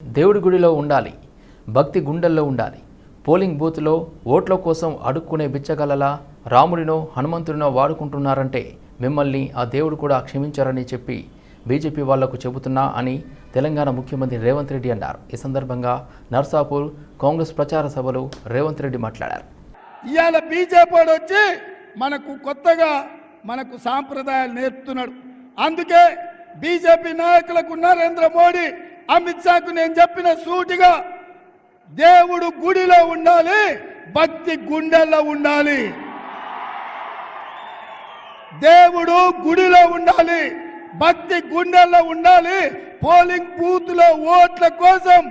దేవుడి గుడిలో ఉండాలి భక్తి గుండెల్లో ఉండాలి. పోలింగ్ బూత్లో ఓట్ల కోసం అడుక్కునే బిచ్చగలలా రాముడినో హనుమంతుడినో వాడుకుంటున్నారంటే మిమ్మల్ని ఆ దేవుడు కూడా క్షమించారని చెప్పి బీజేపీ వాళ్ళకు చెబుతున్నా అని తెలంగాణ ముఖ్యమంత్రి రేవంత్ రెడ్డి అన్నారు. ఈ సందర్భంగా నర్సాపూర్ కాంగ్రెస్ ప్రచార సభలో రేవంత్ రెడ్డి మాట్లాడారు. ఇవాళ బీజేపీ వచ్చి మనకు కొత్తగా మనకు సాంప్రదాయాలు నేర్పుతున్నాడు. అందుకే బీజేపీ నాయకులకు నరేంద్ర మోడీ అమిత్ షాకు నేను చెప్పిన సూటిగా దేవుడు గుడిలో ఉండాలి భక్తి గుండెల్లో ఉండాలి. దేవుడు గుడిలో ఉండాలి భక్తి గుండెల్లో ఉండాలి పోలింగ్ బూత్లో ఓట్ల కోసం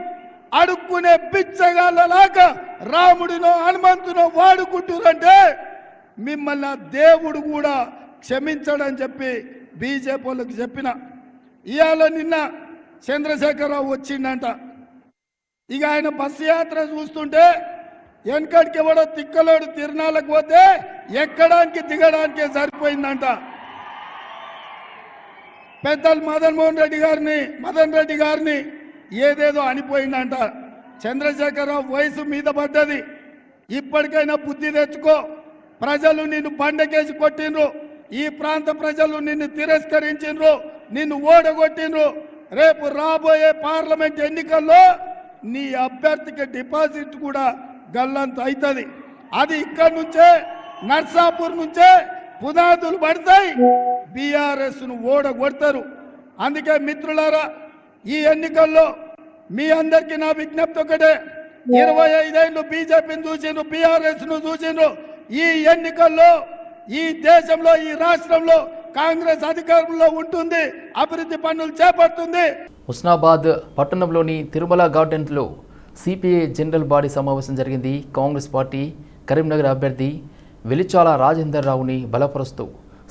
అడుక్కునే బిచ్చగాళ్ళలాగా రాముడినో హనుమంతునో వాడుకుంటురంటే మిమ్మల్ని దేవుడు కూడా క్షమించడని చెప్పి బీజేపీ వాళ్ళకి చెప్పిన. ఇవాళ నిన్న చంద్రశేఖరరావు వచ్చిండంట. ఇక ఆయన బస్సు యాత్ర చూస్తుంటే వెనకడికి ఎవడో తిక్కలోడు తిరణాలకు పోతే ఎక్కడానికి దిగడానికే సరిపోయిందంట. పెద్దలు మదన్ మోహన్ రెడ్డి గారిని మదన్ రెడ్డి గారిని ఏదేదో అనిపోయిందంట. చంద్రశేఖరరావు వయసు మీద పడ్డది. ఇప్పటికైనా బుద్ధి తెచ్చుకో. ప్రజలు నిన్ను బండకేసి కొట్టిండ్రు. ఈ ప్రాంత ప్రజలు నిన్ను తిరస్కరించిండ్రు. నిన్ను ఓడగొట్టినరు రేపు రాబోయే పార్లమెంట్ ఎన్నికల్లో నీ అభ్యర్థికి డిపాజిట్ కూడా గల్లంత అవుతుంది అది ఇక్కడ నుంచే నర్సాపూర్ నుంచే పునాదులు పడతాయి. బీఆర్ఎస్ను ఓడగొడతారు. అందుకే మిత్రులారా ఈ ఎన్నికల్లో మీ అందరికీ నా విజ్ఞప్తి ఒకటే. ఇరవై ఐదేళ్ళు బీజేపీని చూసిండ్రు బీఆర్ఎస్ను చూసిండ్రు. ఈ ఎన్నికల్లో ఈ దేశంలో ఈ రాష్ట్రంలో కాంగ్రెస్ అధికారంలో ఉంటుంది అభివృద్ధి పనులు చేపడుతుంది. హుస్నాబాద్ పట్టణంలోని తిరుమల గార్డెన్లో సిపిఐ జనరల్ బాడీ సమావేశం జరిగింది. కాంగ్రెస్ పార్టీ కరీంనగర్ అభ్యర్థి వెలిచాల రాజేందర్ రావుని బలపరుస్తూ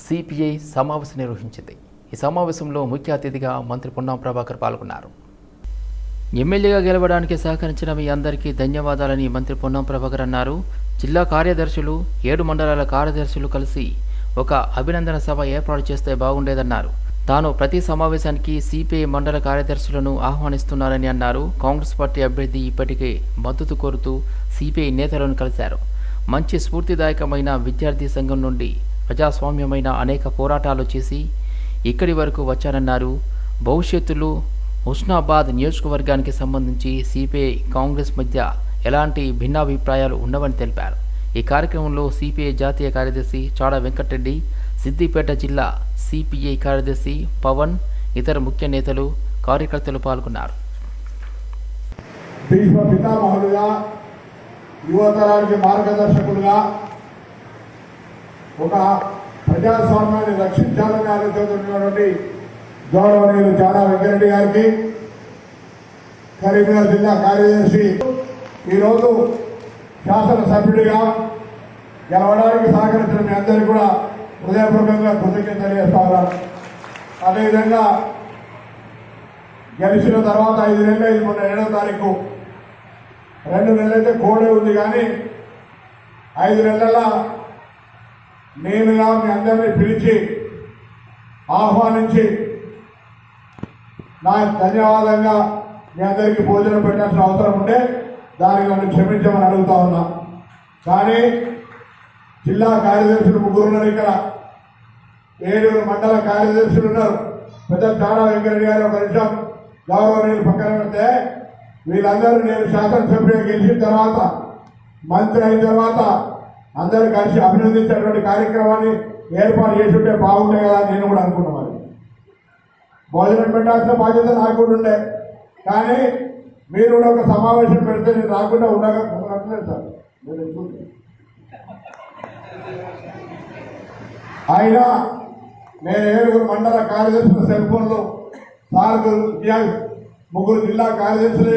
సిపిఐ సమావేశం నిర్వహించింది. ఈ సమావేశంలో ముఖ్య అతిథిగా మంత్రి పొన్నం ప్రభాకర్ పాల్గొన్నారు. ఎమ్మెల్యేగా గెలవడానికి సహకరించిన మీ అందరికీ ధన్యవాదాలని మంత్రి పొన్నం ప్రభాకర్ అన్నారు. జిల్లా కార్యదర్శులు ఏడు మండలాల కార్యదర్శులు కలిసి ఒక అభినందన సభ ఏర్పాటు చేస్తే బాగుండేదన్నారు. తాను ప్రతి సమావేశానికి సిపిఐ మండల కార్యదర్శులను ఆహ్వానిస్తున్నారని అన్నారు. కాంగ్రెస్ పార్టీ అభ్యర్థి ఇప్పటికే మద్దతు కోరుతూ సిపిఐ నేతలను కలిశారు. మంచి స్ఫూర్తిదాయకమైన విద్యార్థి సంఘం నుండి ప్రజాస్వామ్యమైన అనేక పోరాటాలు చేసి ఇక్కడి వరకు వచ్చారన్నారు. భవిష్యత్తులో హుస్నాబాద్ నియోజకవర్గానికి సంబంధించి సిపిఐ కాంగ్రెస్ మధ్య ఎలాంటి భిన్నాభిప్రాయాలు ఉండవని తెలిపారు. ఈ కార్యక్రమంలో సిపిఐ జాతీయ కార్యదర్శి చాడ వెంకటరెడ్డి సిద్దిపేట జిల్లా సిపిఐ కార్యదర్శి పవన్ ఇతర ముఖ్య నేతలు కార్యకర్తలు పాల్గొన్నారు. భీష్మ పితామహులుగా యువతరానికి మార్గదర్శకులుగా ఒక ప్రజాస్వామ్యాన్ని రక్షించాలని ఆలోచిస్తున్నటువంటి గౌరవనీయులు చాడా వెంకరెడ్డి గారికి కరీంనగర్ జిల్లా కార్యదర్శి ఈరోజు శాసనసభ్యుడిగా గెలవడానికి సహకరించిన మీ అందరికీ కూడా హృదయపూర్వకంగా కృతజ్ఞత తెలియజేస్తా ఉన్నాను అదేవిధంగా గెలిచిన తర్వాత ఐదు నెలలు అయింది మొన్న ఏడో తారీఖు. రెండు నెలలైతే కోడే ఉంది కానీ ఐదు నెలల నేనుగా మీ అందరినీ పిలిచి ఆహ్వానించి నా ధన్యవాదంగా మీ అందరికీ భోజనం పెట్టాల్సిన అవసరం ఉంటే దానికి నన్ను క్షమించమని అడుగుతా ఉన్నా. కానీ జిల్లా కార్యదర్శులు ముగ్గురు ఉన్నారు ఇక్కడ. ఏడుగురు మండల కార్యదర్శులు ఉన్నారు. పెద్ద చాలా వెంకరెడ్డి గారు ఒక నిమిషం గౌరవనీయులు పక్కన పెడితే వీళ్ళందరూ నేను శాసనసభ్యులు గెలిచిన తర్వాత మంత్రి అయిన తర్వాత అందరూ కలిసి అభినందించేటువంటి కార్యక్రమాన్ని ఏర్పాటు చేసి ఉంటే బాగుండే కదా అని నేను కూడా అనుకున్నాను మరి. భోజనం పెట్టాల్సిన బాధ్యత నాకు కూడా ఉండే. కానీ మీరు కూడా ఒక సమావేశం పెడితే నేను రాకుండా ఉండగా ఉండట్లేదు సార్. నేను చూసి అయినా నేను ఏడుగురు మండల కార్యదర్శుల సెల్ ఫోన్లు సార్కు ముగ్గురు జిల్లా కార్యదర్శులు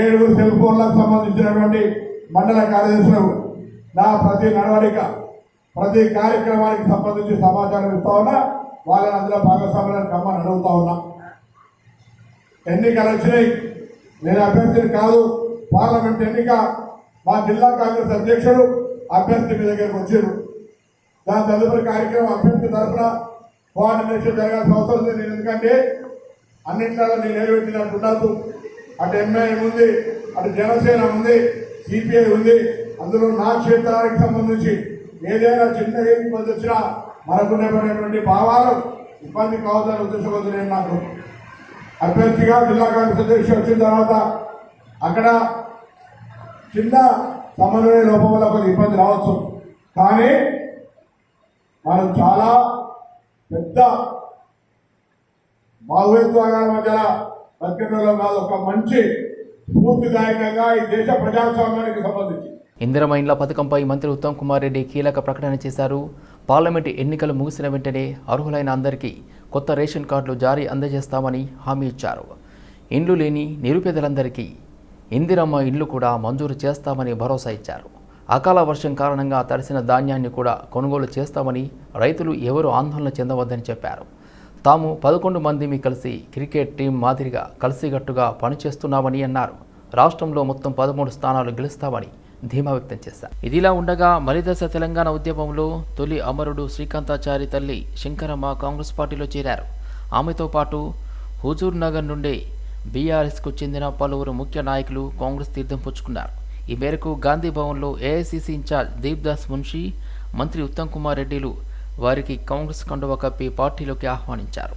ఏడుగురు సెల్ ఫోన్లకు సంబంధించినటువంటి మండల కార్యదర్శులకు నా ప్రతి నడవడిక ప్రతి కార్యక్రమానికి సంబంధించి సమాచారం ఇస్తా ఉన్నా వాళ్ళని అందులో భాగస్వామ్యాన్ని కమ్మని అడుగుతా ఉన్నా. ఎన్నికలు వచ్చినాయి. నేను అభ్యర్థిని కాదు పార్లమెంట్ ఎన్నిక మా జిల్లా కాంగ్రెస్ అధ్యక్షుడు అభ్యర్థి మీ దగ్గరకు వచ్చారు. దాని తదుపరి కార్యక్రమం అభ్యర్థి తరఫున కోఆర్డినేషన్ జరగాల్సిన అవసరం ఉంది. నేను ఎందుకంటే అన్నింటిలో నేను నిలబెట్టినట్టు ఉండదు అటు ఎంఐఎం ఉంది అటు జనసేన ఉంది సిపిఐ ఉంది. అందులో నా క్షేత్రానికి సంబంధించి ఏదైనా చిన్న ఏ ఇబ్బంది వచ్చినా మనకున్నటువంటి భావాలు ఇబ్బంది కావద్దని ఉద్దేశం నాకు అభ్యర్థిగా జిల్లా కాంగ్రెస్ అధ్యక్షుడు వచ్చిన తర్వాత అక్కడ చిన్న సమన్వయ లోపం వల్ల కొన్ని ఇబ్బంది రావచ్చు. కానీ మనం చాలా పెద్ద భావోద్వేగాల మధ్య బతికడంలో కాదు ఒక మంచి స్ఫూర్తిదాయకంగా ఈ దేశ ప్రజాస్వామ్యానికి సంబంధించి. ఇందిరమ ఇండ్ల పథకంపై మంత్రి ఉత్తమ్ కుమార్ రెడ్డి కీలక ప్రకటన చేశారు. పార్లమెంటు ఎన్నికలు ముగిసిన వెంటనే అర్హులైన అందరికీ కొత్త రేషన్ కార్డులు జారీ అందజేస్తామని హామీ ఇచ్చారు. ఇండ్లు లేని నిరుపేదలందరికీ ఇందిరమ్మ ఇల్లు కూడా మంజూరు చేస్తామని భరోసా ఇచ్చారు. అకాల వర్షం కారణంగా తడిసిన ధాన్యాన్ని కూడా కొనుగోలు చేస్తామని రైతులు ఎవరు ఆందోళన చెందవద్దని చెప్పారు. తాము పదకొండు మందిమి కలిసి క్రికెట్ టీం మాదిరిగా కలిసికట్టుగా పనిచేస్తున్నామని అన్నారు. రాష్ట్రంలో మొత్తం పదమూడు స్థానాలు గెలుస్తామని ధీమా వ్యక్తం చేశారు ఇదిలా ఉండగా మలిదశ తెలంగాణ ఉద్యమంలో తొలి అమరుడు శ్రీకాంతాచారి తల్లి శంకరమ్మ కాంగ్రెస్ పార్టీలో చేరారు. ఆమెతో పాటు హుజూర్ నగర్ నుండి బీఆర్ఎస్కు చెందిన పలువురు ముఖ్య నాయకులు కాంగ్రెస్ తీర్థం పుచ్చుకున్నారు. ఈ మేరకు గాంధీ భవన్లో ఏఐసిసి ఇన్ఛార్జ్ దీప్దాస్ మున్షి మంత్రి ఉత్తమ్ కుమార్ రెడ్డిలు వారికి కాంగ్రెస్ కండువ కప్పి పార్టీలోకి ఆహ్వానించారు.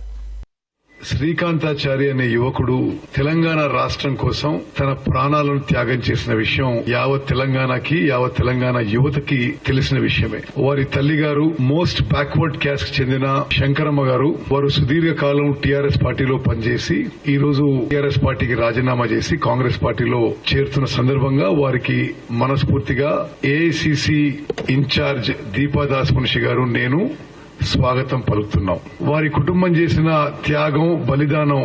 శ్రీకాంతాచారి అనే యువకుడు తెలంగాణ రాష్ట్రం కోసం తన ప్రాణాలను త్యాగం చేసిన విషయం యావత్ తెలంగాణకి యావత్ తెలంగాణ యువతకి తెలిసిన విషయమే. వారి తల్లి గారు మోస్ట్ బ్యాక్వర్డ్ క్యాస్ట్ చెందిన శంకరమ్మ గారు వారు సుదీర్ఘ కాలం టీఆర్ఎస్ పార్టీలో పనిచేసి ఈ రోజు టీఆర్ఎస్ పార్టీకి రాజీనామా చేసి కాంగ్రెస్ పార్టీలో చేరుతున్న సందర్భంగా వారికి మనస్ఫూర్తిగా ఏఐసిసి ఇన్ఛార్జ్ దీపాదాస్ మునిషి గారు నేను స్వాగతం పలుకుతున్నాం. వారి కుటుంబం చేసిన త్యాగం బలిదానం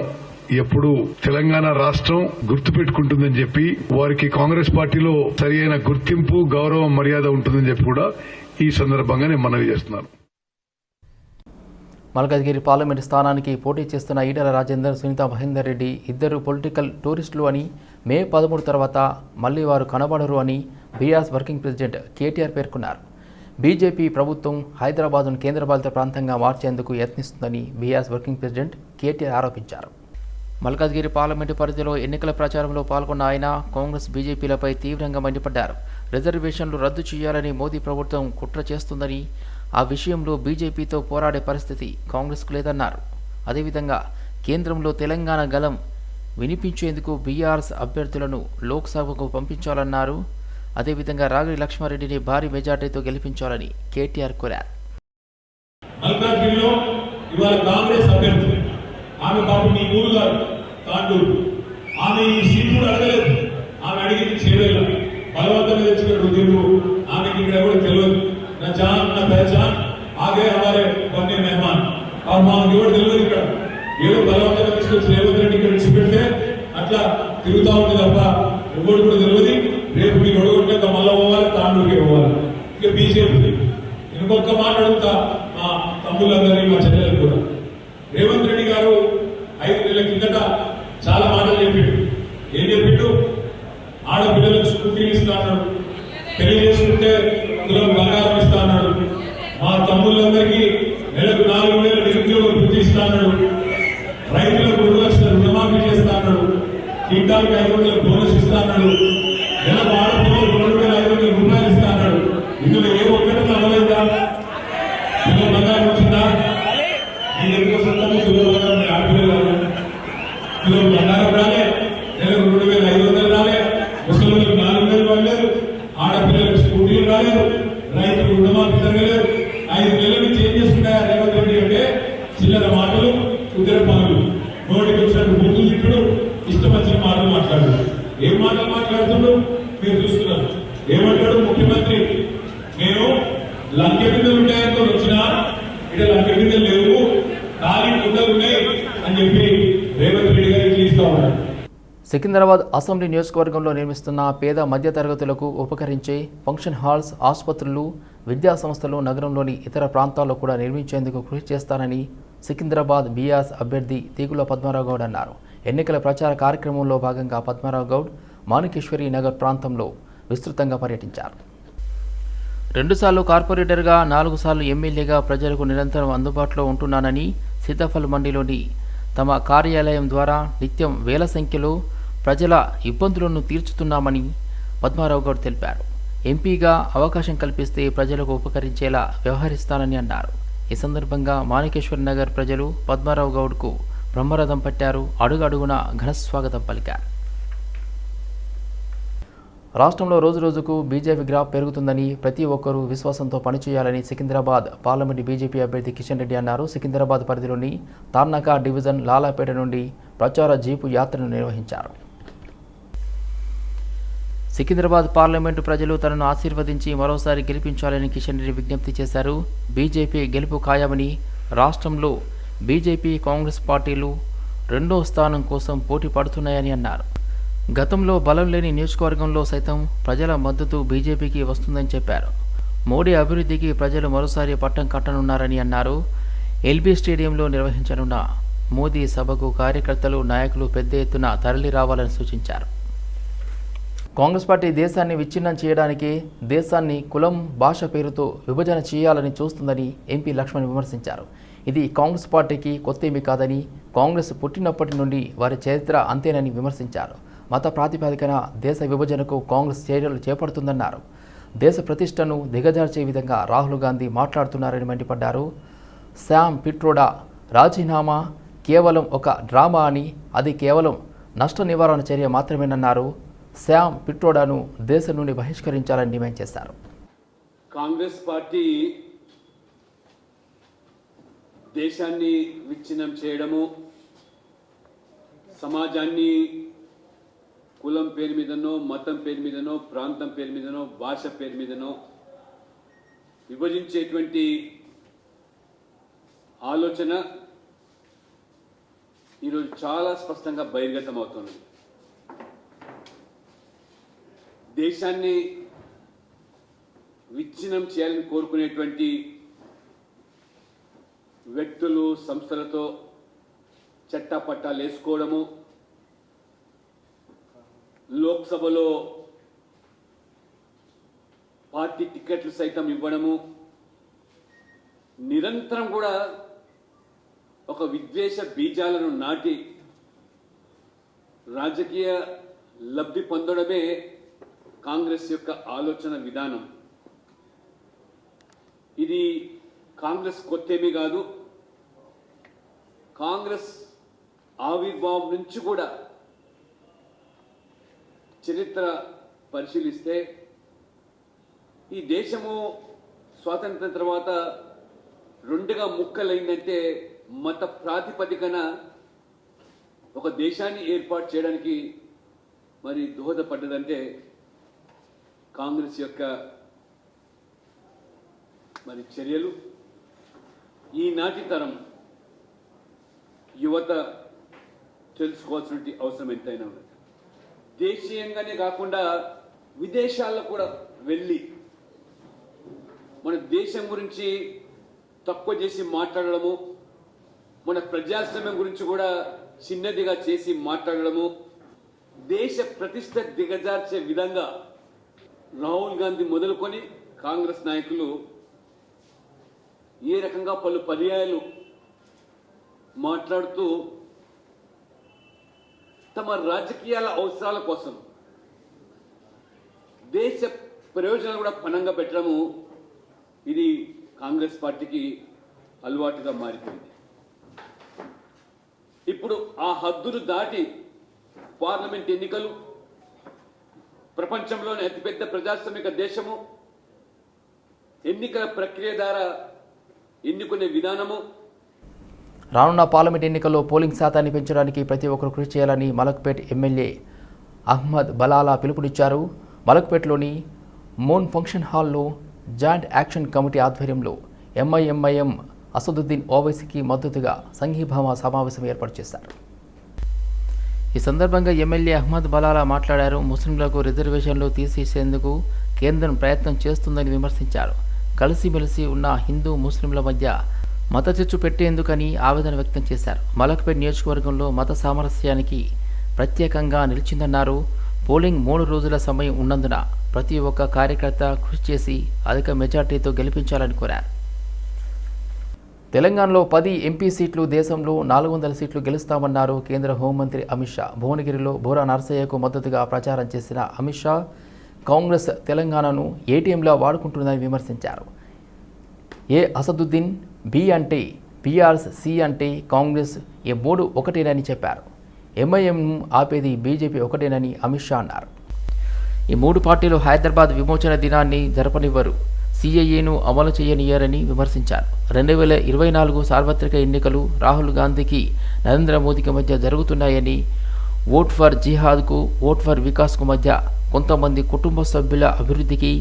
ఎప్పుడు తెలంగాణ రాష్ట్రం గుర్తుపెట్టుకుంటుందని చెప్పి వారికి కాంగ్రెస్ పార్టీలో సరి అయిన గుర్తింపు గౌరవం మర్యాద ఉంటుందని చెప్పి కూడా ఈ సందర్భంగా నేను మనవి చేస్తున్నాను మల్కాజ్గిరి పార్లమెంటు స్థానానికి పోటీ చేస్తున్న ఈటల రాజేందర్ సునీత మహేందర్ రెడ్డి ఇద్దరు పొలిటికల్ టూరిస్టులు అని మే పదమూడు తర్వాత మళ్ళీ వారు కనబడరు అని బీఆర్ఎస్ వర్కింగ్ ప్రెసిడెంట్ కేటీఆర్ పేర్కొన్నారు. బీజేపీ ప్రభుత్వం హైదరాబాద్ను కేంద్రపాలిత ప్రాంతంగా మార్చేందుకు యత్నిస్తుందని బీఆర్ఎస్ వర్కింగ్ ప్రెసిడెంట్ కేటీఆర్ ఆరోపించారు. మల్కాజ్గిరి పార్లమెంటు పరిధిలో ఎన్నికల ప్రచారంలో పాల్గొన్న ఆయన కాంగ్రెస్ బీజేపీలపై తీవ్రంగా మండిపడ్డారు. రిజర్వేషన్లు రద్దు చేయాలని మోదీ ప్రభుత్వం కుట్ర చేస్తుందని ఆ విషయంలో బీజేపీతో పోరాడే పరిస్థితి కాంగ్రెస్కు లేదన్నారు. అదేవిధంగా కేంద్రంలో తెలంగాణ గలం వినిపించేందుకు బీఆర్ఎస్ అభ్యర్థులను లోక్సభకు పంపించాలన్నారు అదేవిధంగా రాగిడి లక్ష్మారెడ్డిని భారీ మెజార్టీతో గెలిపించాలని కేటీఆర్ కోరారు. మల్కాజ్గిరిలో ఇవాళ కాంగ్రెస్ అభ్యర్థి. ఆమె పాపం మీ ఊరు గారు తాండూరు. ఆమె ఈ సీట్ కూడా అడగలేదు. ఆమె అడిగింది చేయలేదు బలవంతంగా ఆమెకి ఇక్కడ ఎవరు తెలియదు. నా జాన్ నా ఆగే హమారే మెహమాన్. ఆ మాకు ఎవరు తెలియదు ఇక్కడ. ఏదో బలవంతంగా తీసుకొచ్చి రేవంత్ రెడ్డి ఇక్కడ అట్లా తిరుగుతా ఉంది తప్ప ఎవరు కూడా తెలియదు. రేపు మీరు పోవాలి తాండూరుకి పోవాలి ఇక బీజేపీ ఇంకొక మాట అడుగుతా మా తమ్ముళ్ళందరినీ మా చెల్లెలకు కూడా. రేవంత్ రెడ్డి గారు ఐదు నెలల కిందట చాలా మాటలు చెప్పిండు. ఏం చెప్పిండు? ఆడపిల్లలకు స్కూటీలు ఇస్తా అన్నాడు. పెళ్ళి చేసుకుంటే తులం బంగారం ఇస్తా అన్నాడు. మా తమ్ముళ్ళందరికీ నెలకు నాలుగు వేల నిరుద్యోగ వృత్తి ఇస్తా అన్నాడు. రైతులకు రెండు లక్షల రుణమాఫీ చేస్తా అన్నాడు. క్వింటాల్కి ఐదు వందల బోనస్ ఇస్తా అన్నాడు. నెలకు ఆడ Hallelujah. సికింద్రాబాద్ అసెంబ్లీ నియోజకవర్గంలో నిర్మిస్తున్న పేద మధ్యతరగతులకు ఉపకరించే ఫంక్షన్ హాల్స్ ఆసుపత్రులు విద్యా సంస్థలు నగరంలోని ఇతర ప్రాంతాల్లో కూడా నిర్మించేందుకు కృషి చేస్తానని సికింద్రాబాద్ బీఆర్ఎస్ అభ్యర్థి తీగుల పద్మారావు గౌడ్ అన్నారు. ఎన్నికల ప్రచార కార్యక్రమంలో భాగంగా పద్మారావు గౌడ్ మాణికేశ్వరి నగర్ ప్రాంతంలో విస్తృతంగా పర్యటించారు. రెండుసార్లు కార్పొరేటర్గా నాలుగు సార్లు ఎమ్మెల్యేగా ప్రజలకు నిరంతరం అందుబాటులో ఉంటున్నానని సీతాఫల్ మండిలోని తమ కార్యాలయం ద్వారా నిత్యం వేల సంఖ్యలో ప్రజల ఇబ్బందులను తీర్చుతున్నామని పద్మారావు గౌడ్ తెలిపారు. ఎంపీగా అవకాశం కల్పిస్తే ప్రజలకు ఉపకరించేలా వ్యవహరిస్తానని అన్నారు. ఈ సందర్భంగా మాణికేశ్వర నగర్ ప్రజలు పద్మారావు గౌడ్కు బ్రహ్మరథం పట్టారు. అడుగడుగున ఘనస్వాగతం పలికారు. రాష్ట్రంలో రోజురోజుకు బీజేపీ గ్రాఫ్ పెరుగుతుందని ప్రతి ఒక్కరూ విశ్వాసంతో పనిచేయాలని సికింద్రాబాద్ పార్లమెంటు బీజేపీ అభ్యర్థి కిషన్ రెడ్డి అన్నారు. సికింద్రాబాద్ పరిధిలోని తార్నాక డివిజన్ లాలాపేట నుండి ప్రచార జీపు యాత్రను నిర్వహించారు. సికింద్రాబాద్ పార్లమెంటు ప్రజలు తనను ఆశీర్వదించి మరోసారి గెలిపించాలని కిషన్ రెడ్డి విజ్ఞప్తి చేశారు. బీజేపీ గెలుపు ఖాయమని రాష్ట్రంలో బీజేపీ కాంగ్రెస్ పార్టీలు రెండో స్థానం కోసం పోటీ పడుతున్నాయని అన్నారు. గతంలో బలం లేని నియోజకవర్గంలో సైతం ప్రజల మద్దతు బీజేపీకి వస్తుందని చెప్పారు. మోడీ అభివృద్ధికి ప్రజలు మరోసారి పట్టం కట్టనున్నారని అన్నారు. ఎల్బీ స్టేడియంలో నిర్వహించనున్న మోదీ సభకు కార్యకర్తలు నాయకులు పెద్ద ఎత్తున తరలి రావాలని సూచించారు. కాంగ్రెస్ పార్టీ దేశాన్ని విచ్ఛిన్నం చేయడానికి దేశాన్ని కులం భాష పేరుతో విభజన చేయాలని చూస్తుందని ఎంపీ లక్ష్మణ్ విమర్శించారు. ఇది కాంగ్రెస్ పార్టీకి కొత్తేమీ కాదని కాంగ్రెస్ పుట్టినప్పటి నుండి వారి చరిత్ర అంతేనని విమర్శించారు. మత ప్రాతిపదికన దేశ విభజనకు కాంగ్రెస్ చర్యలు చేపడుతుందన్నారు. దేశ ప్రతిష్టను దిగజార్చే విధంగా రాహుల్ గాంధీ మాట్లాడుతున్నారని మండిపడ్డారు. శామ్ పిట్రోడా రాజీనామా కేవలం ఒక డ్రామా అని అది కేవలం నష్ట నివారణ చర్య మాత్రమేనన్నారు. శ్యామ్ పిట్రోడాను దేశం నుండి బహిష్కరించాలని డిమాండ్ చేశారు. కాంగ్రెస్ పార్టీ దేశాన్ని విచ్ఛిన్నం చేయడము సమాజాన్ని కులం పేరు మీదనో మతం పేరు మీదనో ప్రాంతం పేరు మీదనో భాష పేరు మీదనో విభజించేటువంటి ఆలోచన ఈరోజు చాలా స్పష్టంగా బహిర్గతం అవుతున్నది దేశాన్ని విచ్ఛిన్నం చేయాలని కోరుకునేటువంటి వ్యక్తులు సంస్థలతో చట్టపట్టాలు వేసుకోవడము లోక్సభలో పార్టీ టికెట్లు సైతం ఇవ్వడము నిరంతరం కూడా ఒక విద్వేష బీజాలను నాటి రాజకీయ లబ్ధి పొందడమే కాంగ్రెస్ యొక్క ఆలోచన విధానం. ఇది కాంగ్రెస్ కొత్తేమీ కాదు. కాంగ్రెస్ ఆవిర్భావం నుంచి కూడా చరిత్ర పరిశీలిస్తే ఈ దేశము స్వాతంత్రం తర్వాత రెండుగా ముక్కలైందంటే మత ప్రాతిపదికన ఒక దేశాన్ని ఏర్పాటు చేయడానికి మరి దోహదపడ్డదంటే కాంగ్రెస్ యొక్క మరి చర్యలు. ఈనాటి తరం యువత తెలుసుకోవాల్సిన అవసరం ఎంతైనా ఉన్నది. దేశీయంగానే కాకుండా విదేశాల్లో కూడా వెళ్ళి మన దేశం గురించి తక్కువ చేసి మాట్లాడడము మన ప్రజాస్వామ్యం గురించి కూడా చిన్నదిగా చేసి మాట్లాడడము దేశ ప్రతిష్ట దిగజార్చే విధంగా రాహుల్ గాంధీ మొదలుకొని కాంగ్రెస్ నాయకులు ఏ రకంగా పలు పర్యాయాలు మాట్లాడుతూ తమ రాజకీయాల అవసరాల కోసం దేశ ప్రయోజనాలు కూడా పణంగా పెట్టడము ఇది కాంగ్రెస్ పార్టీకి అలవాటుగా మారిపోయింది. ఇప్పుడు ఆ హద్దులు దాటి పార్లమెంట్ ఎన్నికలు ప్రపంచంలోని అతిపెద్ద ప్రజాస్వామిక దేశము. ఎన్నికల ప్రక్రియ ద్వారా ఎన్నుకునే విధానము. రానున్న పార్లమెంట్ ఎన్నికల్లో పోలింగ్ శాతాన్ని పెంచడానికి ప్రతి ఒక్కరు కృషి చేయాలని మలక్పేట్ ఎమ్మెల్యే అహ్మద్ బలాలా పిలుపునిచ్చారు. మలక్పేట్లోని మోన్ ఫంక్షన్ హాల్లో జాయింట్ యాక్షన్ కమిటీ ఆధ్వర్యంలో M I M I M Asaduddin ఓవైసీకి మద్దతుగా సంఘీభావ సమావేశం ఏర్పాటు చేశారు. ఈ సందర్భంగా ఎమ్మెల్యే అహ్మద్ బలాలా మాట్లాడారు. ముస్లింలకు రిజర్వేషన్లు తీసేసేందుకు కేంద్రం ప్రయత్నం చేస్తుందని విమర్శించారు. కలిసిమెలిసి ఉన్న హిందూ ముస్లింల మధ్య మత చిచ్చు పెట్టేందుకని ఆవేదన వ్యక్తం చేశారు. మలక్పేట్ నియోజకవర్గంలో మత సామరస్యానికి ప్రత్యేకంగా నిలిచిందన్నారు. పోలింగ్ మూడు రోజుల సమయం ఉన్నందున ప్రతి ఒక్క కార్యకర్త కృషి చేసి అధిక మెజార్టీతో గెలిపించాలని కోరారు. తెలంగాణలో పది ఎంపీ సీట్లు దేశంలో నాలుగు వందల సీట్లు గెలుస్తామన్నారు కేంద్ర హోంమంత్రి అమిత్ షా. భువనగిరిలో బోరా నర్సయ్యకు మద్దతుగా ప్రచారం చేసిన అమిత్ షా కాంగ్రెస్ తెలంగాణను ఏటీఎంలా వాడుకుంటుందని విమర్శించారు. ఏ అసదుద్దీన్ బి అంటే పిఆర్ఎస్ సి అంటే కాంగ్రెస్ ఏ మూడు ఒకటేనని చెప్పారు. ఎంఐఎంను ఆపేది బీజేపీ ఒకటేనని అమిత్ షా అన్నారు. ఈ మూడు పార్టీలు హైదరాబాద్ విమోచన దినాన్ని జరపనివ్వరు. సిఐఏను అమలు చేయనియారని విమర్శించారు. రెండు వేల ఇరవై నాలుగు సార్వత్రిక ఎన్నికలు రాహుల్ గాంధీకి నరేంద్ర మోదీకి మధ్య జరుగుతున్నాయని ఓట్ ఫర్ జిహాద్కు ఓట్ ఫర్ వికాస్కు మధ్య కొంతమంది కుటుంబ సభ్యుల అభివృద్ధికి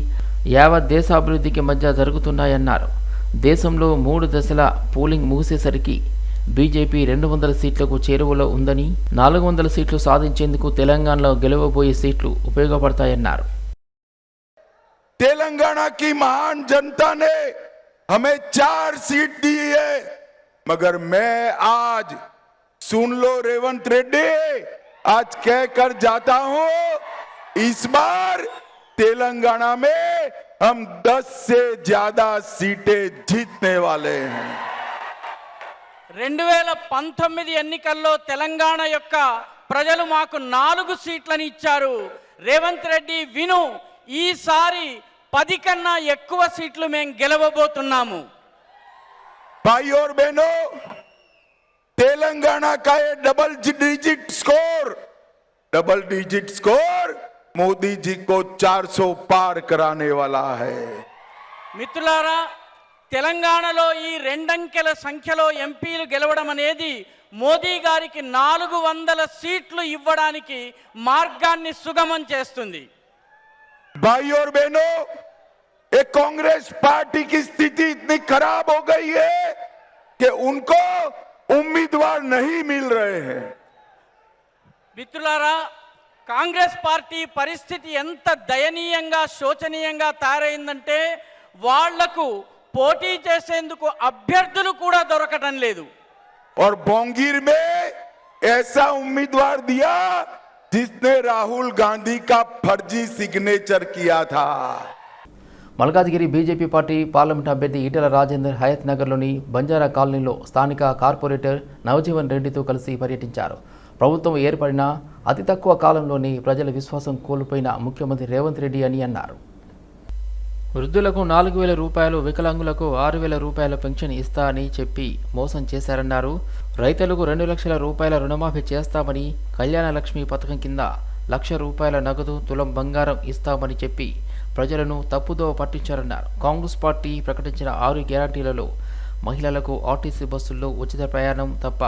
యావత్ దేశ అభివృద్ధికి మధ్య జరుగుతున్నాయన్నారు. దేశంలో మూడు దశల పోలింగ్ ముగిసేసరికి బీజేపీ రెండు వందల సీట్లకు చేరువలో ఉందని నాలుగు వందల సీట్లు సాధించేందుకు తెలంగాణలో గెలవబోయే సీట్లు ఉపయోగపడతాయన్నారు. तेलंगाना की महान जनता ने हमें चार सीट दी है मगर मैं आज सुन लो रेवंत रेड्डी आज कह कर जाता हूं इस बार तेलंगाना में हम 10 से ज्यादा सीटें जीतने वाले हैं రెండు వేల పంతొమ్మిది ఎన్నికల్లో తెలంగాణ యొక్క ప్రజలు మాకు నాలుగు సీట్లని ఇచ్చారు రేవంత్ రెడ్డి విను ఈసారి పది కన్నా ఎక్కువ సీట్లు మేము గెలవబోతున్నాము भाई और बहनों तेलंगाना का ये double digit score double digit score Modi ji को 400 पार कराने वाला है మిత్రులారా తెలంగాణలో ఈ రెండంకెల సంఖ్యలో ఎంపీలు గెలవడం అనేది మోదీ గారికి నాలుగు వందల సీట్లు ఇవ్వడానికి మార్గాన్ని సుగమం చేస్తుంది भाई और बहनों ये कांग्रेस पार्टी की स्थिति इतनी खराब हो गई है कि उनको उम्मीदवार नहीं मिल रहे हैं మిత్రులారా కాంగ్రెస్ పార్టీ పరిస్థితి ఎంత దయనీయంగా శోచనీయంగా తయారైందంటే వాళ్లకు పోటీ చేసేందుకు అభ్యర్థులు కూడా దొరకటం లేదు और बोंगीर में ऐसा उम्मीदवार दिया जिसने राहुल गांधी का फर्जी सिग्नेचर किया था మల్కాజ్గిరి బీజేపీ పార్టీ పార్లమెంట్ అభ్యర్థి ఈటెల రాజేందర్ హయత్ నగర్లోని బంజారా కాలనీలో స్థానిక కార్పొరేటర్ నవజీవన్ రెడ్డితో కలిసి పర్యటించారు ప్రభుత్వం ఏర్పడిన అతి తక్కువ కాలంలోనే ప్రజల విశ్వాసం కోల్పోయిన ముఖ్యమంత్రి రేవంత్ రెడ్డి అని అన్నారు వృద్ధులకు నాలుగు వేల రూపాయలు వికలాంగులకు ఆరు వేల రూపాయల పెన్షన్ ఇస్తా అని చెప్పి మోసం చేశారన్నారు. రైతులకు రెండు లక్షల రూపాయల రుణమాఫీ చేస్తామని కళ్యాణ లక్ష్మి పథకం కింద లక్ష రూపాయల నగదు తులం బంగారం ఇస్తామని చెప్పి ప్రజలను తప్పుదోవ పట్టించారన్నారు. కాంగ్రెస్ పార్టీ ప్రకటించిన ఆరు గ్యారంటీలలో మహిళలకు ఆర్టీసీ బస్సుల్లో ఉచిత ప్రయాణం తప్ప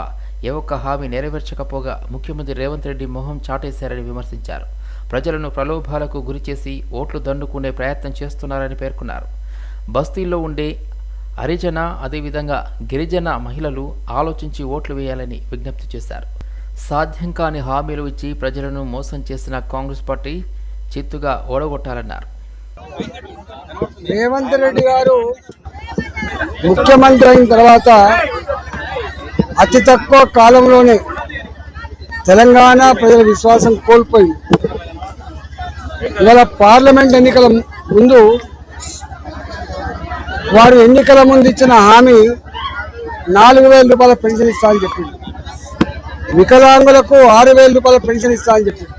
ఏ ఒక్క హామీ నెరవేర్చకపోగా ముఖ్యమంత్రి రేవంత్ రెడ్డి మొహం చాటేశారని విమర్శించారు. ప్రజలను ప్రలోభాలకు గురిచేసి ఓట్లు దండుకునే ప్రయత్నం చేస్తున్నారని పేర్కొన్నారు. బస్తీల్లో ఉండే హరిజన అదేవిధంగా గిరిజన మహిళలు ఆలోచించి ఓట్లు వేయాలని విజ్ఞప్తి చేశారు. సాధ్యం కాని హామీలు ఇచ్చి ప్రజలను మోసం చేసిన కాంగ్రెస్ పార్టీ చిత్తుగా ఓడగొట్టాలన్నారు. రేవంత్ రెడ్డి గారు ముఖ్యమంత్రి అయిన తర్వాత అతి తక్కువ కాలంలోనే తెలంగాణ ప్రజల విశ్వాసం కోల్పోయింది ఇవాళ పార్లమెంట్ ఎన్నికల ముందు వారు ఎన్నికల ముందు ఇచ్చిన హామీ నాలుగు వేల రూపాయల పెన్షన్ ఇస్తా అని చెప్పింది. వికలాంగులకు ఆరు వేల రూపాయల పెన్షన్ ఇస్తా అని చెప్పింది.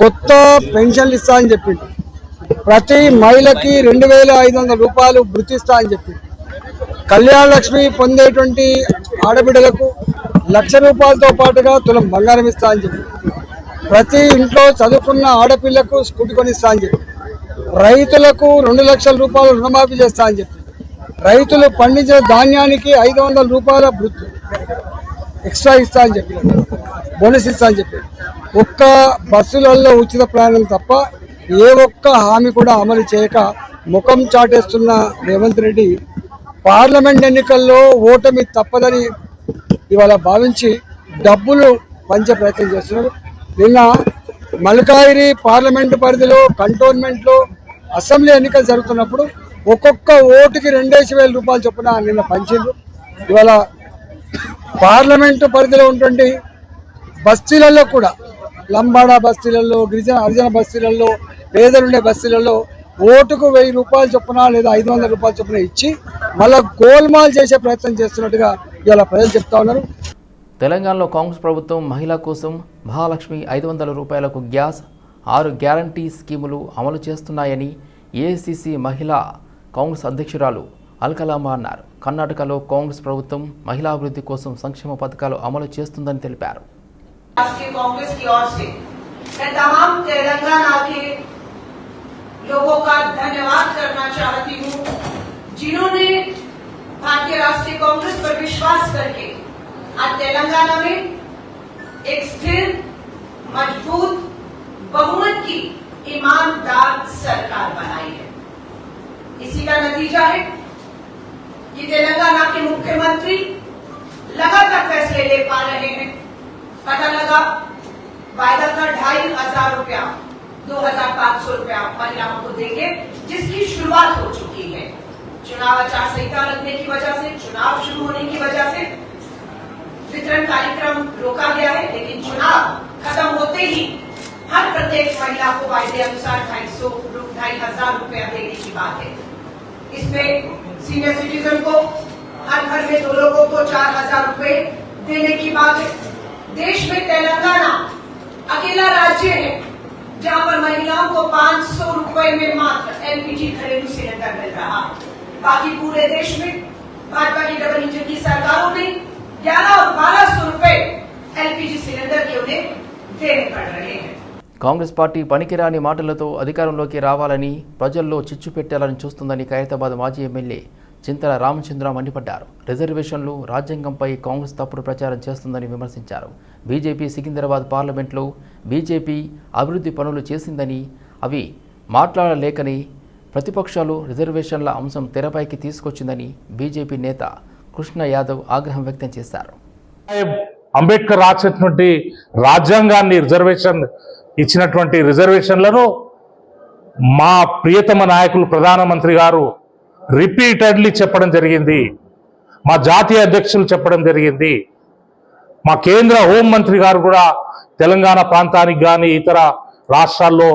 కొత్త పెన్షన్లు ఇస్తా అని చెప్పింది. ప్రతి మహిళకి రెండు వేల ఐదు వందల రూపాయలు గుర్తిస్తా అని చెప్పింది. కళ్యాణ లక్ష్మి పొందేటువంటి ఆడబిడ్డలకు లక్ష రూపాయలతో పాటుగా తులం బంగారం ఇస్తా అని చెప్పింది. ప్రతి ఇంట్లో చదువుకున్న ఆడపిల్లకు స్కూటీ కొనిస్తా అని చెప్పి. రైతులకు రెండు లక్షల రూపాయలు రుణమాఫీ చేస్తా అని చెప్పి. రైతులు పండించిన ధాన్యానికి ఐదు వందల రూపాయల వృత్తి. ఎక్స్ట్రా ఇస్తా అని చెప్పి. బోనస్ ఇస్తా అని చెప్పి. ఒక్క బస్సులలో ఉచిత ప్రయాణం తప్ప ఏ ఒక్క హామీ కూడా అమలు చేయక ముఖం చాటేస్తున్న రేవంత్ రెడ్డి పార్లమెంట్ ఎన్నికల్లో ఓటమి తప్పదని ఇవాళ భావించి డబ్బులు పంచే ప్రయత్నం చేస్తున్నారు నిన్న మల్కాయిరి పార్లమెంటు పరిధిలో కంటోన్మెంట్లో అసెంబ్లీ ఎన్నికలు జరుగుతున్నప్పుడు ఒక్కొక్క ఓటుకి రెండేసి వేల రూపాయలు చొప్పున నిన్న పంచిండ్రు. ఇవాళ పార్లమెంటు పరిధిలో ఉన్నటువంటి బస్తీలలో కూడా లంబాడా బస్తీలలో గిరిజన హరిజన బస్తీలలో పేదలుండే బస్తీలలో ఓటుకు వెయ్యి రూపాయలు చొప్పున లేదా ఐదు వందల రూపాయల చొప్పున ఇచ్చి మళ్ళా గోల్మాల్ చేసే ప్రయత్నం చేస్తున్నట్టుగా ఇవాళ ప్రజలు చెప్తా ఉన్నారు. తెలంగాణలో కాంగ్రెస్ ప్రభుత్వం మహిళల కోసం మహాలక్ష్మి ఐదు వందల రూపాయలకు గ్యాస్ ఆరు గ్యారంటీ స్కీములు అమలు చేస్తున్నాయని ఏఐసిసి మహిళా కాంగ్రెస్ అధ్యక్షురాలు అల్కలామా అన్నారు కర్ణాటకలో కాంగ్రెస్ ప్రభుత్వం మహిళాభివృద్ధి కోసం సంక్షేమ పథకాలు అమలు చేస్తుందని తెలిపారు राष्ट्रीय कांग्रेस की ओर से मैं तमाम तेलंगाना के लोगों का धन्यवाद करना चाहती हूँ जिन्होंने भारतीय राष्ट्रीय कांग्रेस पर विश्वास करके आज तेलंगाना में एक स्थिर, मज़बूत, बहुमत की ईमानदार सरकार बनाई है। इसी का नतीजा है कि तेलंगाना के मुख्यमंत्री लगातार फैसले ले पा रहे हैं। पता लगा, वायदा था ढाई हज़ार रुपया, दो हज़ार पाँच सौ रुपया महिलाओं को देंगे, जिसकी शुरुआत हो चुकी है। चुनाव आचार संहिता लगने की वजह से, चुनाव शुरू होने की वजह से वितरण कार्यक्रम रोका गया है, लेकिन चुनाव खत्म होते ही हर प्रत्येक महिला को वायदे अनुसार ढाई सौ ढाई हज़ार रुपया देने की बात है। इसमें सीनियर सिटीजन को, हर घर में दो लोगों को चार हज़ार रूपए देने की बात है। देश में तेलंगाना अकेला राज्य है, जहाँ पर महिलाओं को 500 रुपए में मात्र एलपीजी घरेलू सिलेंडर मिल रहा। बाकी पूरे देश में भाजपा की डबल इंजन की सरकारों ने 11 और 1200 रुपए एलपीजी सिलेंडर के उन्हें देने पड़ रहे हैं కాంగ్రెస్ పార్టీ పనికిరాని మాటలతో అధికారంలోకి రావాలని ప్రజల్లో చిచ్చు పెట్టాలని చూస్తుందని ఖైరతాబాద్ మాజీ ఎమ్మెల్యే చింతల రామచంద్ర మండిపడ్డారు రిజర్వేషన్లు రాజ్యాంగంపై కాంగ్రెస్ తప్పుడు ప్రచారం చేస్తుందని విమర్శించారు బీజేపీ సికింద్రాబాద్ పార్లమెంట్లో బీజేపీ అభివృద్ధి పనులు చేసిందని అవి మాట్లాడలేకని ప్రతిపక్షాలు రిజర్వేషన్ల అంశం తెరపైకి తీసుకొచ్చిందని బీజేపీ నేత కృష్ణ యాదవ్ ఆగ్రహం వ్యక్తం చేశారు. అంబేద్కర్ రాసినటువంటి రాజ్యాంగాన్ని రిజర్వేషన్ ఇచ్చినటువంటి రిజర్వేషన్లను మా ప్రియతమ నాయకులు ప్రధానమంత్రి గారు రిపీటెడ్లీ చెప్పడం జరిగింది. మా జాతీయ అధ్యక్షులు చెప్పడం జరిగింది. మా కేంద్ర హోంమంత్రి గారు కూడా తెలంగాణ ప్రాంతానికి కానీ ఇతర రాష్ట్రాల్లో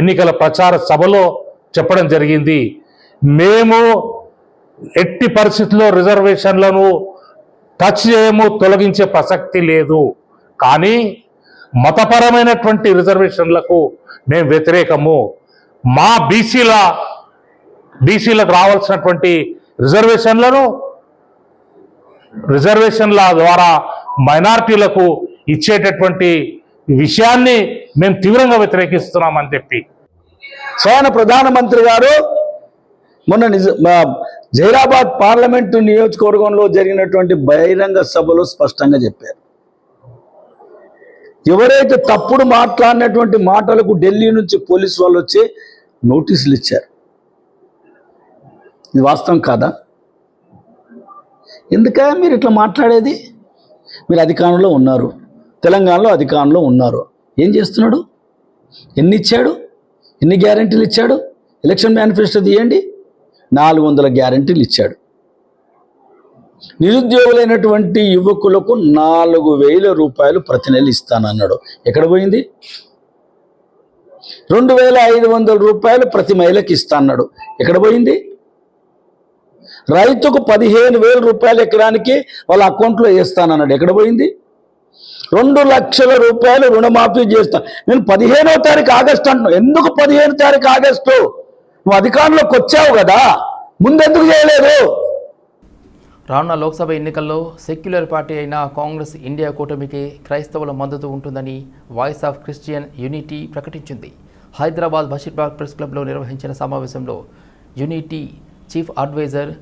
ఎన్నికల ప్రచార సభలో చెప్పడం జరిగింది. మేము ఎట్టి పరిస్థితుల్లో రిజర్వేషన్లను టచ్ చేయము తొలగించే ప్రసక్తి లేదు. కానీ మతపరమైనటువంటి రిజర్వేషన్లకు మేము వ్యతిరేకము. మా బీసీల బీసీలకు రావాల్సినటువంటి రిజర్వేషన్లను రిజర్వేషన్ల ద్వారా మైనార్టీలకు ఇచ్చేటటువంటి విషయాన్ని మేము తీవ్రంగా వ్యతిరేకిస్తున్నామని చెప్పి. స్వయన ప్రధానమంత్రి గారు మొన్న నిజ జైరాబాద్ పార్లమెంటు నియోజకవర్గంలో జరిగినటువంటి బహిరంగ సభలో స్పష్టంగా చెప్పారు. ఎవరైతే తప్పుడు మాట్లాడినటువంటి మాటలకు ఢిల్లీ నుంచి పోలీసు వాళ్ళు వచ్చి నోటీసులు ఇచ్చారు. ఇది వాస్తవం కాదా? ఎందుక మీరు ఇట్లా మాట్లాడేది? మీరు అధికారంలో ఉన్నారు. తెలంగాణలో అధికారంలో ఉన్నారు. ఏం చేస్తున్నాడు? ఎన్ని ఇచ్చాడు? ఎన్ని గ్యారంటీలు ఇచ్చాడు? ఎలక్షన్ మేనిఫెస్టో తీయండి. నాలుగు వందల గ్యారంటీలు ఇచ్చాడు. నిరుద్యోగులైనటువంటి యువకులకు నాలుగు వేల రూపాయలు ప్రతి నెల ఇస్తానన్నాడు. ఎక్కడ పోయింది? రెండు వేల ఐదు వందల రూపాయలు ప్రతి మహిళకి ఇస్తాన్నాడు ఎక్కడ పోయింది? రైతుకు పదిహేను వేల రూపాయలు ఎకరానికి వాళ్ళ అకౌంట్లో వేస్తానన్నాడు. ఎక్కడ పోయింది? రెండు లక్షల రూపాయలు రుణమాఫీ చేస్తా. నేను పదిహేనో తారీఖు ఆగస్టు అంటున్నాను ఎందుకు పదిహేను తారీఖు ఆగస్టు? నువ్వు అధికారంలోకి వచ్చావు కదా ముందెందుకు చేయలేదు? రానున్న లోక్సభ ఎన్నికల్లో సెక్యులర్ పార్టీ అయిన కాంగ్రెస్ ఇండియా కూటమికి క్రైస్తవుల మద్దతు ఉంటుందని వాయిస్ ఆఫ్ క్రిస్టియన్ యూనిటీ ప్రకటించింది. హైదరాబాద్ బషీర్బాగ్ ప్రెస్ క్లబ్లో నిర్వహించిన సమావేశంలో unity chief adviser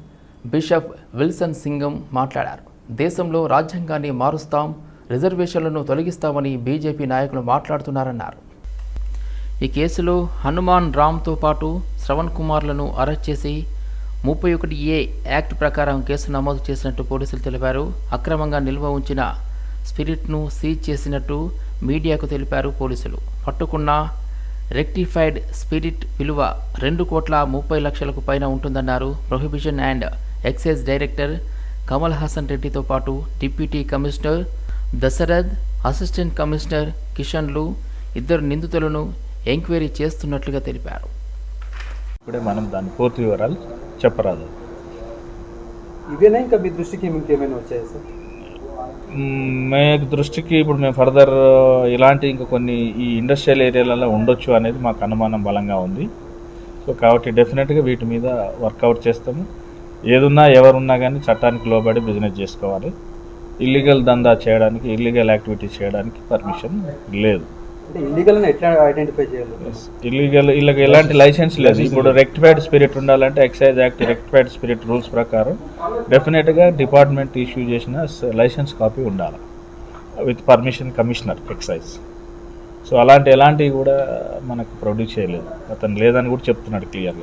Bishop Wilson Singam మాట్లాడారు. దేశంలో రాజ్యాంగాన్ని మారుస్తాం రిజర్వేషన్లను తొలగిస్తామని బీజేపీ నాయకులు మాట్లాడుతున్నారన్నారు. ఈ కేసులో హనుమాన్ రామ్తో పాటు శ్రవణ్ కుమార్లను అరెస్ట్ చేసి ముప్పై ఒకటి ఏ యాక్ట్ ప్రకారం కేసు నమోదు చేసినట్టు పోలీసులు తెలిపారు. అక్రమంగా నిల్వ ఉంచిన స్పిరిట్ను సీజ్ చేసినట్టు మీడియాకు తెలిపారు పోలీసులు. పట్టుకున్న రెక్టిఫైడ్ స్పిరిట్ విలువ రెండు కోట్ల ముప్పై లక్షలకు పైన ఉంటుందన్నారు prohibition and excise director Kamal Hasan రెడ్డితో పాటు deputy commissioner Dasharath assistant commissioner కిషన్లు ఇద్దరు నిందితులను ఎంక్వైరీ చేస్తున్నట్లుగా తెలిపారు. ఇప్పుడే మనం దాని పూర్తి వివరాలు చెప్పరాదు. ఇవేనా ఇంకా మీ దృష్టికి ఇంకేమైనా వచ్చాయి సార్? మ్మ్, మే దృష్టికి ఇప్పుడు మేము ఫర్దర్ ఇలాంటి ఇంకా కొన్ని ఈ ఇండస్ట్రియల్ ఏరియాలలో ఉండొచ్చు అనేది మాకు అనుమానం బలంగా ఉంది. సో కాబట్టి డెఫినెట్గా వీటి మీద వర్కౌట్ చేస్తాము. ఏదున్నా ఎవరున్నా కానీ చట్టానికి లోబడి బిజినెస్ చేసుకోవాలి. ఇల్లీగల్ దందా చేయడానికి ఇల్లీగల్ యాక్టివిటీస్ చేయడానికి పర్మిషన్ లేదు. ఇల్లీగల్ అని ఎట్లా ఐడెంటిఫై చేయాలి? ఇల్లీగల్ వీళ్ళకి ఎలాంటి లైసెన్స్ లేదు. ఇప్పుడు రెక్టిఫైడ్ స్పిరిట్ ఉండాలంటే excise act rectified spirit rules ప్రకారం డెఫినెట్గా డిపార్ట్మెంట్ ఇష్యూ చేసిన లైసెన్స్ కాపీ ఉండాలి. With permission commissioner excise so అలాంటి ఎలాంటివి కూడా మనకు ప్రొడ్యూస్ చేయలేదు. అతను లేదని కూడా చెప్తున్నాడు క్లియర్గా